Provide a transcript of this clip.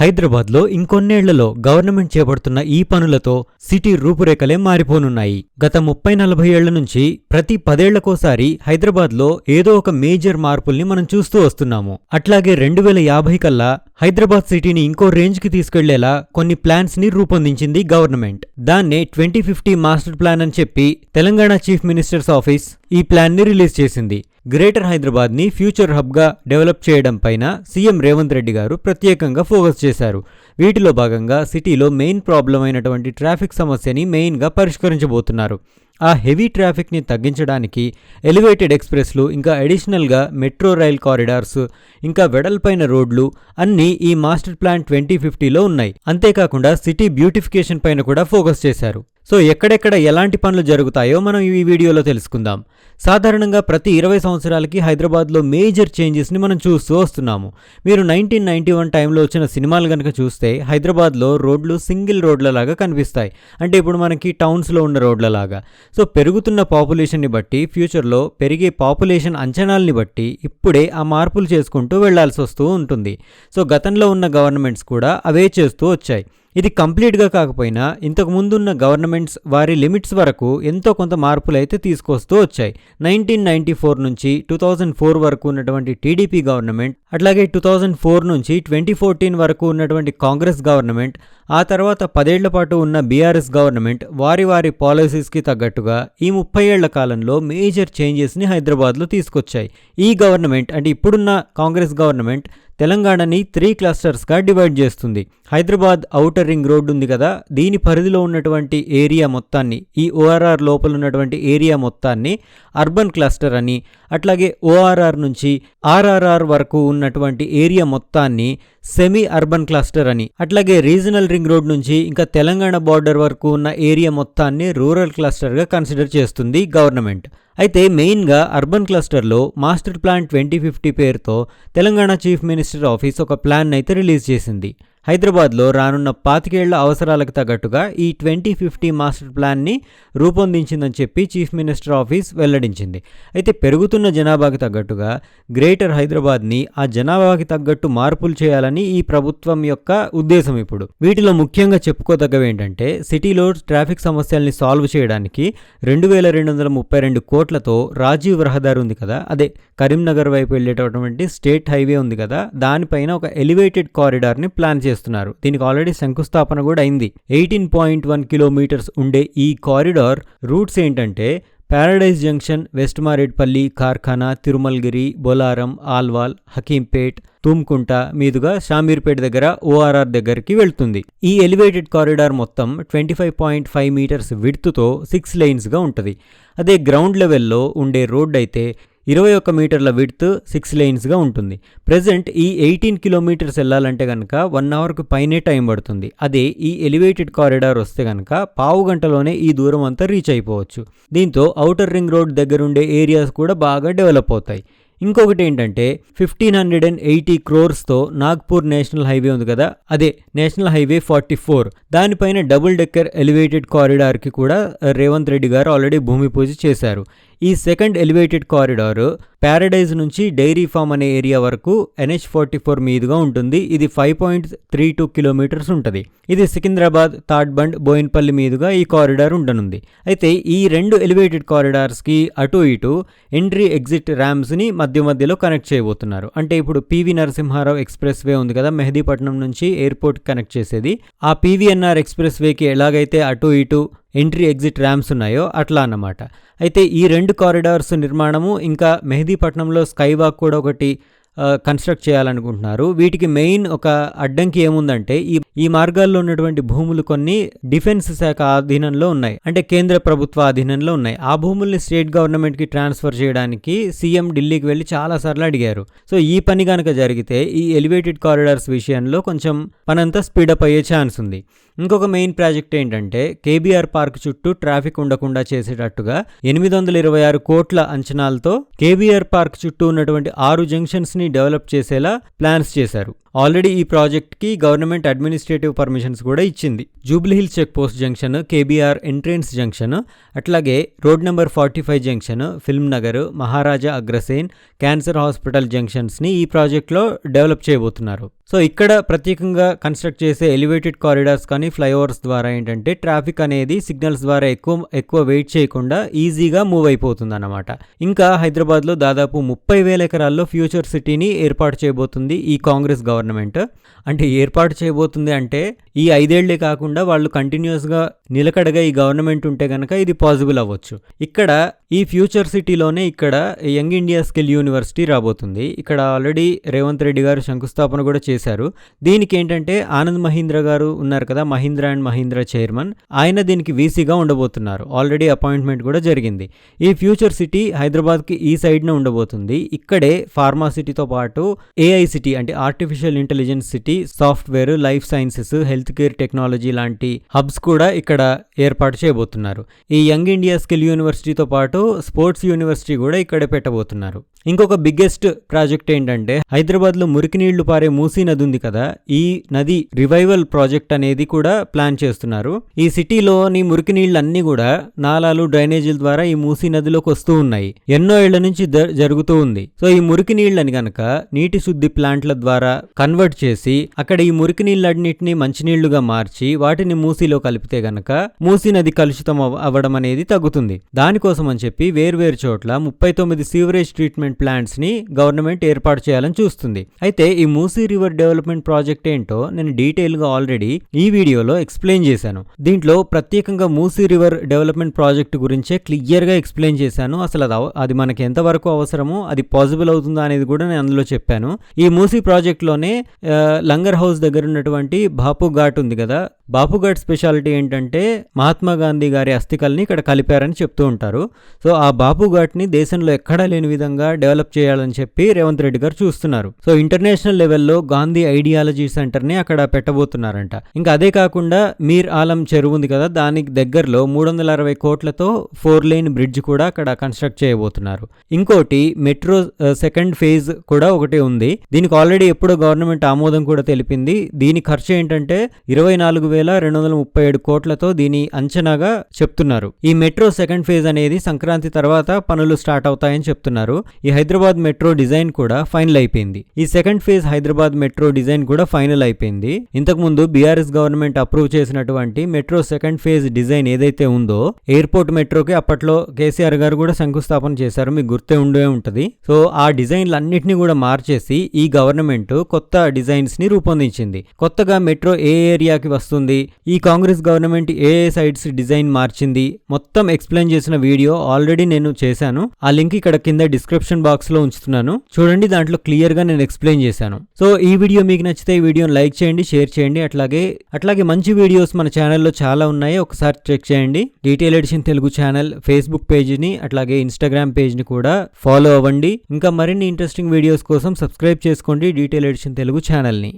హైదరాబాద్లో ఇంకొన్నేళ్ళలో గవర్నమెంట్ చేపడుతున్న ఈ పనులతో సిటీ రూపురేఖలే మారిపోనున్నాయి. గత ముప్పై నలభై ఏళ్ళ నుంచి ప్రతి పదేళ్ళకోసారి హైదరాబాద్లో ఏదో ఒక మేజర్ మార్పుల్ని మనం చూస్తూ వస్తున్నాము. అట్లాగే రెండు వేల యాభై కల్లా హైదరాబాద్ సిటీని ఇంకో రేంజ్కి తీసుకెళ్ళేలా కొన్ని ప్లాన్స్ని రూపొందించింది గవర్నమెంట్. దాన్నే ట్వంటీ ఫిఫ్టీ మాస్టర్ ప్లాన్ అని చెప్పి తెలంగాణ చీఫ్ మినిస్టర్స్ ఆఫీస్ ఈ ప్లాన్ని రిలీజ్ చేసింది. గ్రేటర్ హైదరాబాద్ని ఫ్యూచర్ హబ్గా డెవలప్ చేయడం పైన సీఎం రేవంత్ రెడ్డి గారు ప్రత్యేకంగా ఫోకస్ చేశారు. వీటిలో భాగంగా సిటీలో మెయిన్ ప్రాబ్లం అయినటువంటి ట్రాఫిక్ సమస్యని మెయిన్గా పరిష్కరించబోతున్నారు. ఆ హెవీ ట్రాఫిక్ని తగ్గించడానికి ఎలివేటెడ్ ఎక్స్ప్రెస్లు ఇంకా అడిషనల్గా మెట్రో రైల్ కారిడార్స్ ఇంకా వెడల్పైన రోడ్లు అన్నీ ఈ మాస్టర్ ప్లాన్ ట్వంటీ ఫిఫ్టీలో ఉన్నాయి. అంతేకాకుండా సిటీ బ్యూటిఫికేషన్ పైన కూడా ఫోకస్ చేశారు. సో ఎక్కడెక్కడ ఎలాంటి పనులు జరుగుతాయో మనం ఈ వీడియోలో తెలుసుకుందాం. సాధారణంగా ప్రతి ఇరవై సంవత్సరాలకి హైదరాబాద్లో మేజర్ చేంజెస్ని మనం చూస్తూ వస్తున్నాము. మీరు నైన్టీన్ నైన్టీ వన్ టైంలో వచ్చిన సినిమాలు కనుక చూస్తే హైదరాబాద్లో రోడ్లు సింగిల్ రోడ్లలాగా కనిపిస్తాయి. అంటే ఇప్పుడు మనకి టౌన్స్లో ఉన్న రోడ్లలాగా. సో పెరుగుతున్న పాపులేషన్ని బట్టి ఫ్యూచర్లో పెరిగే పాపులేషన్ అంచనాల్ని బట్టి ఇప్పుడే ఆ మార్పులు చేసుకుంటూ వెళ్ళాల్సి వస్తూ ఉంటుంది. సో గతంలో ఉన్న గవర్నమెంట్స్ కూడా అవే చేస్తూ వచ్చాయి. ఇది కంప్లీట్గా కాకపోయినా ఇంతకు ముందున్న గవర్నమెంట్స్ వారి లిమిట్స్ వరకు ఎంతో కొంత మార్పులు అయితే తీసుకొస్తూ వచ్చాయి. నైన్టీన్ నైన్టీ ఫోర్ నుంచి టూ థౌజండ్ ఫోర్ వరకు ఉన్నటువంటి టీడీపీ గవర్నమెంట్ అట్లాగే టూ థౌజండ్ ఫోర్ నుంచి ట్వంటీ ఫోర్టీన్ వరకు ఉన్నటువంటి కాంగ్రెస్ గవర్నమెంట్ ఆ తర్వాత పదేళ్ళ పాటు ఉన్న బీఆర్ఎస్ గవర్నమెంట్ వారి వారి పాలసీస్కి తగ్గట్టుగా ఈ ముప్పై ఏళ్ళ కాలంలో మేజర్ చేంజెస్ని హైదరాబాద్లో తీసుకొచ్చాయి. ఈ గవర్నమెంట్ అంటే ఇప్పుడున్న కాంగ్రెస్ గవర్నమెంట్ తెలంగాణని త్రీ క్లస్టర్స్గా డివైడ్ చేస్తుంది. హైదరాబాద్ ఔటర్ రింగ్ రోడ్డు ఉంది కదా దీని పరిధిలో ఉన్నటువంటి ఏరియా మొత్తాన్ని ఈ ఓఆర్ఆర్ లోపల ఉన్నటువంటి ఏరియా మొత్తాన్ని అర్బన్ క్లస్టర్ అని అట్లాగే ఓఆర్ఆర్ నుంచి ఆర్ఆర్ఆర్ వరకు ఉన్నటువంటి ఏరియా మొత్తాన్ని సెమీ అర్బన్ క్లస్టర్ అని అట్లాగే రీజనల్ రింగ్ రోడ్ నుంచి ఇంకా తెలంగాణ బార్డర్ వరకు ఉన్న ఏరియా మొత్తాన్ని రూరల్ క్లస్టర్గా కన్సిడర్ చేస్తుంది గవర్నమెంట్. అయితే మెయిన్గా అర్బన్ క్లస్టర్లో మాస్టర్ ప్లాన్ ట్వంటీ ఫిఫ్టీ పేరుతో తెలంగాణ చీఫ్ మినిస్టర్ ఆఫీస్ ఒక ప్లాన్ అయితే రిలీజ్ చేసింది. హైదరాబాద్లో రానున్న పాతికేళ్ళ అవసరాలకు తగ్గట్టుగా ఈ ట్వంటీ ఫిఫ్టీ మాస్టర్ ప్లాన్ని రూపొందించిందని చెప్పి చీఫ్ మినిస్టర్ ఆఫీస్ వెల్లడించింది. అయితే పెరుగుతున్న జనాభాకి తగ్గట్టుగా గ్రేటర్ హైదరాబాద్ని ఆ జనాభాకి తగ్గట్టు మార్పులు చేయాలని ఈ ప్రభుత్వం యొక్క ఉద్దేశం ఇప్పుడు. వీటిలో ముఖ్యంగా చెప్పుకోదగ్గవి ఏంటంటే సిటీలో ట్రాఫిక్ సమస్యల్ని సాల్వ్ చేయడానికి రెండు వేల రెండు వందల ముప్పై రెండు కోట్లతో రాజీవ్ రహదారి ఉంది కదా. అదే కరీంనగర్ వైపు వెళ్ళేటటువంటి స్టేట్ హైవే ఉంది కదా. దానిపైన ఒక ఎలివేటెడ్ కారిడార్ని ప్లాన్ చేస్తున్నారు. దీనికి ఆల్రెడీ శంకుస్థాపన కూడా అయింది. ఎయిటీన్ పాయింట్ వన్ కిలోమీటర్స్ ఉండే ఈ కారిడార్ రూట్స్ ఏంటంటే Paradise junction West Marredpally Karkhana Tirumalgiri Bolarum Alwal Hakimpet Thumkunta మీదుగా షామీర్పేట దగ్గర ఓఆర్ఆర్ దగ్గరికి వెళ్తుంది. ఈ ఎలివేటెడ్ కారిడార్ మొత్తం twenty five point five metres విడ్త్తో six లైన్స్గా ఉంటుంది. అదే గ్రౌండ్ లెవెల్లో ఉండే రోడ్ అయితే ఇరవై ఒక్క మీటర్ల విడ్త్ సిక్స్ లైన్స్గా ఉంటుంది. ప్రజెంట్ ఈ ఎయిటీన్ కిలోమీటర్స్ వెళ్ళాలంటే కనుక వన్ అవర్కు పైనే టైం పడుతుంది. అదే ఈ ఎలివేటెడ్ కారిడార్ వస్తే కనుక పావు గంటలోనే ఈ దూరం అంతా రీచ్ అయిపోవచ్చు. దీంతో ఔటర్ రింగ్ రోడ్ దగ్గరుండే ఏరియాస్ కూడా బాగా డెవలప్ అవుతాయి. ఇంకొకటి ఏంటంటే ఫిఫ్టీన్ హండ్రెడ్ అండ్ ఎయిటీ క్రోర్స్తో నాగ్పూర్ నేషనల్ హైవే ఉంది కదా? అదే నేషనల్ హైవే ఫార్టీ ఫోర్ దానిపైన డబుల్ డెక్కర్ ఎలివేటెడ్ కారిడార్కి కూడా రేవంత్ రెడ్డి గారు ఆల్రెడీ భూమి పూజ చేశారు. ఈ సెకండ్ ఎలివేటెడ్ కారిడార్ ప్యారడైజ్ నుంచి డైరీ ఫామ్ అనే ఏరియా వరకు ఎన్హెచ్ ఫార్టీ ఫోర్ మీదుగా ఉంటుంది. ఇది five point three two kilometres ఉంటుంది. ఇది సికింద్రాబాద్ తాడ్బండ్ బోయిన్పల్లి మీదుగా ఈ కారిడార్ ఉండనుంది. అయితే ఈ రెండు ఎలివేటెడ్ కారిడార్స్కి అటు ఇటు ఎంట్రీ ఎగ్జిట్ ర్యామ్స్ని మధ్య మధ్యలో కనెక్ట్ చేయబోతున్నారు. అంటే ఇప్పుడు పివి నరసింహారావు ఎక్స్ప్రెస్ వే ఉంది కదా మెహదీపట్నం నుంచి ఎయిర్పోర్ట్ కనెక్ట్ చేసేది. ఆ పివిఎన్ఆర్ ఎక్స్ప్రెస్ వేకి ఎలాగైతే అటు ఇటు ఎంట్రీ ఎగ్జిట్ ర్యామ్స్ ఉన్నాయో అట్లా అన్నమాట. అయితే ఈ రెండు కారిడార్స్ నిర్మాణము ఇంకా మెహదీపట్నంలో స్కై వాక్ కూడా ఒకటి కన్స్ట్రక్ట్ చేయాలనుకుంటున్నారు. వీటికి మెయిన్ ఒక అడ్డంకి ఏముందంటే ఈ ఈ మార్గాల్లో ఉన్నటువంటి భూములు కొన్ని డిఫెన్స్ శాఖ ఆధీనంలో ఉన్నాయి. అంటే కేంద్ర ప్రభుత్వ ఆధీనంలో ఉన్నాయి. ఆ భూముల్ని స్టేట్ గవర్నమెంట్కి ట్రాన్స్ఫర్ చేయడానికి సీఎం ఢిల్లీకి వెళ్ళి చాలాసార్లు అడిగారు. సో ఈ పని కనుక జరిగితే ఈ ఎలివేటెడ్ కారిడార్స్ విషయంలో కొంచెం పనంతా స్పీడప్ అయ్యే ఛాన్స్ ఉంది. ఇంకొక మెయిన్ ప్రాజెక్ట్ ఏంటంటే కేబీఆర్ పార్క్ చుట్టూ ట్రాఫిక్ ఉండకుండా చేసేటట్టుగా ఎనిమిది వందల ఇరవై ఆరు కోట్ల అంచనాలతో కేబీఆర్ పార్క్ చుట్టూ ఉన్నటువంటి ఆరు జంక్షన్స్ని డెవలప్ చేసేలా ప్లాన్స్ చేశారు. ఆల్రెడీ ఈ ప్రాజెక్ట్కి గవర్నమెంట్ అడ్మినిస్ట్రేటివ్ పర్మిషన్స్ కూడా ఇచ్చింది. Jubilee Hills check post junction KBR entrance junction అట్లాగే road number forty five junction film Nagar Maharaja Agrasen cancer hospital జంక్షన్స్ని ఈ ప్రాజెక్ట్లో డెవలప్ చేయబోతున్నారు. సో ఇక్కడ ప్రత్యేకంగా కన్స్ట్రక్ట్ చేసే ఎలివేటెడ్ కారిడార్స్ కానీ ఫ్లైఓవర్స్ ద్వారా ఏంటంటే ట్రాఫిక్ అనేది సిగ్నల్స్ ద్వారా ఎక్కువ ఎక్కువ వెయిట్ చేయకుండా ఈజీగా మూవ్ అయిపోతుంది అన్నమాట ఇంకా హైదరాబాద్లో దాదాపు ముప్పై వేల ఎకరాల్లో ఫ్యూచర్ సిటీని ఏర్పాటు చేయబోతుంది ఈ కాంగ్రెస్ గవర్నమెంట్ గవర్నమెంట్. అంటే ఏర్పాటు చేయబోతుంది అంటే ఈ ఐదేళ్ళే కాకుండా వాళ్ళు కంటిన్యూస్గా నిలకడగా ఈ గవర్నమెంట్ ఉంటే కనుక ఇది పాసిబుల్ అవ్వచ్చు. ఇక్కడ ఈ ఫ్యూచర్ సిటీలోనే ఇక్కడ యంగ్ ఇండియా స్కిల్ యూనివర్సిటీ రాబోతుంది. ఇక్కడ ఆల్రెడీ రేవంత్ రెడ్డి గారు శంకుస్థాపన కూడా చేశారు. దీనికి ఏంటంటే ఆనంద్ మహీంద్ర గారు ఉన్నారు కదా మహీంద్ర అండ్ మహీంద్ర చైర్మన్. ఆయన దీనికి వీసీగా ఉండబోతున్నారు. ఆల్రెడీ అపాయింట్మెంట్ కూడా జరిగింది. ఈ ఫ్యూచర్ సిటీ హైదరాబాద్కి ఈ సైడ్నే ఉండబోతుంది. ఇక్కడే ఫార్మా సిటీతో పాటు ఏఐ సిటీ అంటే artificial intelligence city software life sciences health care technology లాంటి హబ్స్ కూడా ఇక్కడ ఏర్పాటు చేయబోతున్నారు. ఈ యంగ్ ఇండియా స్కిల్ యూనివర్సిటీతో పాటు స్పోర్ట్స్ యూనివర్సిటీ కూడా ఇక్కడ పెట్టబోతున్నారు. ఇంకొక బిగ్గెస్ట్ ప్రాజెక్ట్ ఏంటంటే హైదరాబాద్లో మురికి నీళ్ళు పారే మూసీ నది ఉంది కదా ఈ నది రివైవల్ ప్రాజెక్ట్ అనేది కూడా ప్లాన్ చేస్తున్నారు. ఈ సిటీలోని మురికి నీళ్ళు కూడా నాలాలు డ్రైనేజీల ద్వారా ఈ మూసీ నదిలోకి వస్తూ ఉన్నాయి. ఎన్నో ఏళ్ళ నుంచి జరుగుతూ ఉంది. సో ఈ మురికి నీళ్ళని గనక నీటి శుద్ధి ప్లాంట్ల ద్వారా కన్వర్ట్ చేసి అక్కడ ఈ మురికి నీళ్ళన్నింటినీ మంచినీళ్ళుగా మార్చి వాటిని మూసీలో కలిపితే గనక మూసీ నది కలుషితం అవ్వడం అనేది తగ్గుతుంది. దానికోసం అని చెప్పి వేర్వేరు చోట్ల ముప్పై తొమ్మిది సీవరేజ్ ట్రీట్మెంట్ ప్లాంట్స్ని గవర్నమెంట్ ఏర్పాటు చేయాలని చూస్తుంది. అయితే ఈ మూసీ రివర్ డెవలప్మెంట్ ప్రాజెక్ట్ ఏంటో నేను డీటెయిల్గా ఆల్రెడీ ఈ వీడియోలో ఎక్స్ప్లెయిన్ చేశాను. దీంట్లో ప్రత్యేకంగా మూసీ రివర్ డెవలప్మెంట్ ప్రాజెక్ట్ గురించే క్లియర్గా ఎక్స్ప్లెయిన్ చేశాను. అసలు అది అది మనకి ఎంతవరకు అవసరమో అది పాసిబుల్ అవుతుందా అనేది కూడా నేను అందులో చెప్పాను. ఈ మూసీ ప్రాజెక్ట్ లోనే లంగర్ హౌస్ దగ్గర ఉన్నటువంటి బాపు ఘాట్ ఉంది కదా. బాపు ఘాట్ స్పెషాలిటీ ఏంటంటే మహాత్మా గాంధీ గారి అస్థికల్ని ఇక్కడ కలిపారని చెప్తూ ఉంటారు. సో ఆ బాపు ఘాట్ని దేశంలో ఎక్కడా లేని విధంగా డెవలప్ చేయాలని చెప్పి రేవంత్ రెడ్డి గారు చూస్తున్నారు. సో ఇంటర్నేషనల్ లెవెల్లో గాంధీ ఐడియాలజీ సెంటర్ని అక్కడ పెట్టబోతున్నారంట. ఇంకా అదే కాకుండా మీర్ ఆలం చెరువు ఉంది కదా దానికి దగ్గరలో మూడు వందల అరవై కోట్లతో ఫోర్ లైన్ బ్రిడ్జ్ కూడా అక్కడ కన్స్ట్రక్ట్ చేయబోతున్నారు. ఇంకోటి మెట్రో సెకండ్ ఫేజ్ కూడా ఒకటి ఉంది. దీనికి ఆల్రెడీ ఎప్పుడో గవర్నమెంట్ గవర్నమెంట్ ఆమోదం కూడా తెలిపింది. దీని ఖర్చు ఏంటంటే ఇరవై నాలుగు వేల రెండు వందల ముప్పై ఏడు కోట్లతో దీని అంచనాగా చెప్తున్నారు. ఈ మెట్రో సెకండ్ ఫేజ్ అనేది సంక్రాంతి తర్వాత పనులు స్టార్ట్ అవుతాయని చెప్తున్నారు. ఈ హైదరాబాద్ మెట్రో డిజైన్ కూడా ఫైనల్ అయిపోయింది. ఈ second phase Hyderabad metro design కూడా ఫైనల్ అయిపోయింది. ఇంతకు ముందు బీఆర్ఎస్ గవర్నమెంట్ అప్రూవ్ చేసినటువంటి మెట్రో సెకండ్ ఫేజ్ డిజైన్ ఏదైతే ఉందో ఎయిర్పోర్ట్ మెట్రోకి అప్పట్లో కేసీఆర్ గారు కూడా శంకుస్థాపన చేశారు. మీకు గుర్తే ఉండే ఉంటది. సో ఆ డిజైన్లు అన్నిటిని కూడా మార్చేసి ఈ గవర్నమెంట్ కొత్త డిజైన్స్ని రూపొందించింది. కొత్తగా మెట్రో ఏ ఏరియాకి వస్తుంది. ఈ కాంగ్రెస్ గవర్నమెంట్ ఏ ఏ సైట్స్ డిజైన్ మార్చింది. మొత్తం ఎక్స్ప్లెయిన్ చేసిన వీడియో ఆల్రెడీ నేను చేశాను. ఆ లింక్ ఇక్కడ కింద డిస్క్రిప్షన్ బాక్స్లో ఉంచుతున్నాను. చూడండి దాంట్లో క్లియర్గా నేను ఎక్స్ప్లెయిన్ చేశాను. సో ఈ వీడియో మీకు నచ్చితే ఈ వీడియోని లైక్ చేయండి షేర్ చేయండి. అట్లాగే అట్లాగే మంచి వీడియోస్ మన ఛానల్లో చాలా ఉన్నాయి. ఒకసారి చెక్ చేయండి. Detail edition Telugu channel Facebook పేజ్ని అట్లాగే ఇన్స్టాగ్రామ్ పేజ్ని కూడా ఫాలో అవ్వండి. ఇంకా మరిన్ని ఇంట్రెస్టింగ్ వీడియోస్ కోసం సబ్స్క్రైబ్ చేసుకోండి. డీటెయిల్ ఎడిషన్ తెలుగు ఛానల్ని